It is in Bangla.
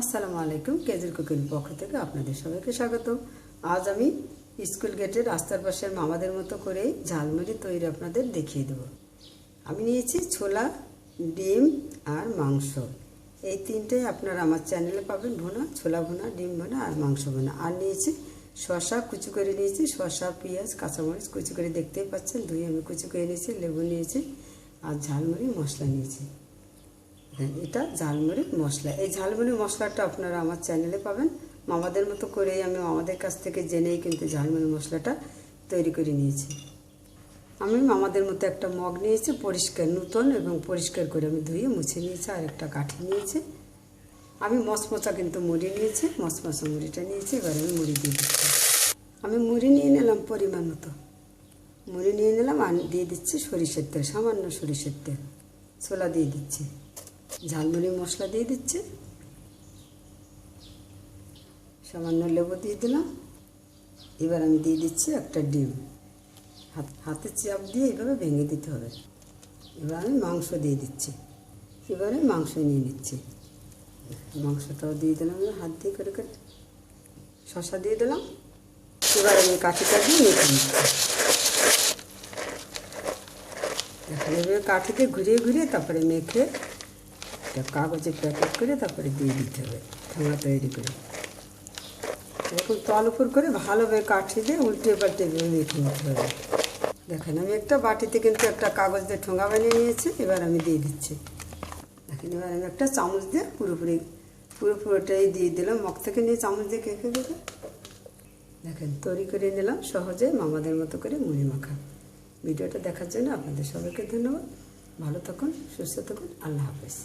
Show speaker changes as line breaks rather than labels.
আসসালামু আলাইকুম, কেজের কুকির পক্ষ থেকে আপনাদের সবাইকে স্বাগত আজ আমি স্কুল গেটের রাস্তার পাশের মামাদের মতো করে ঝালমুড়ি তৈরি আপনাদের দেখিয়ে দেব। আমি নিয়েছি ছোলা, ডিম আর মাংস। এই তিনটেই আপনারা আমার চ্যানেলে পাবেন, ভুনা, ছোলা ভুনা, ডিম ভুনা আর মাংস ভুনা। আর নিয়েছি শসা, কুচি করে নিয়েছি, শসা, পেঁয়াজ, কাঁচামরিচ কুচি করে দেখতেই পাচ্ছেন, ধুয়ে আমি কুচি করে নিয়েছি, লেবু নিয়েছি আর ঝালমুড়ি, মশলা নিয়েছি। হ্যাঁ, এটা ঝালমুড়ি মশলা। এই ঝালমুড়ি মশলাটা আপনারা আমার চ্যানেলে পাবেন। মামাদের মতো করেই আমি মামাদের কাছ থেকে জেনেই কিন্তু ঝালমুড়ি মশলাটা তৈরি করে নিয়েছি। আমি মামাদের মতো একটা মগ নিয়েছি পরিষ্কার নূতন এবং পরিষ্কার করে আমি ধুয়ে মুছে নিয়েছি আর একটা কাঠি নিয়েছি। আমি মচমচা কিন্তু মুড়ি নিয়েছি মচমচা মুড়িটা নিয়েছি এবার আমি মুড়ি দিয়ে দিচ্ছি। আমি মুড়ি নিয়ে নিলাম পরিমাণ মতো। মুড়ি নিয়ে নিলাম আর দিয়ে দিচ্ছি সরিষের তেল সামান্য সরিষের তেল। ছোলা দিয়ে দিচ্ছি। ঝালমুড়ি মশলা দিয়ে দিচ্ছি। সামান্য লেবু দিয়ে দিলাম। এবার আমি দিয়ে দিচ্ছি একটা ডিম। হাত হাতে চাপ দিয়ে এভাবে ভেঙে দিতে হবে। এবার আমি মাংস দিয়ে দিচ্ছি। এবারে মাংস নিয়ে নিচ্ছি। মাংসটাও দিয়ে দিলাম হাত দিয়ে করে করে শশা দিয়ে দিলাম। এবার আমি কাঠিটা দিয়ে মেখে নিচ্ছি। এখন কাঠিতে ঘুরিয়ে ঘুরিয়ে তারপরে মেখে একটা কাগজে প্যাকেট করে তারপরে দিয়ে দিতে হবে ঠোঙা তৈরি করে। এরকম তল উপর করে ভালোভাবে কাঠি দিয়ে উল্টে পাল্টে মেখে নিতে হবে। দেখেন, আমি একটা বাটিতে কিন্তু একটা কাগজ দিয়ে ঠোঙা বানিয়ে নিয়েছি, এবার আমি দিয়ে দিচ্ছি। দেখেন, এবার আমি একটা চামচ দিয়ে পুরোপুরি, পুরোপুরোটাই দিয়ে দিলাম। মগ থেকে নিয়ে চামচ দিয়ে কেঁকে কেকে দেখেন, তৈরি করে নিলাম, সহজে মামাদের মতো করে মুড়ি মাখা। ভিডিওটা দেখার জন্য আপনাদের সবাইকে ধন্যবাদ। ভালো থাকুন, সুস্থ থাকুন, আল্লাহ হাফেজ।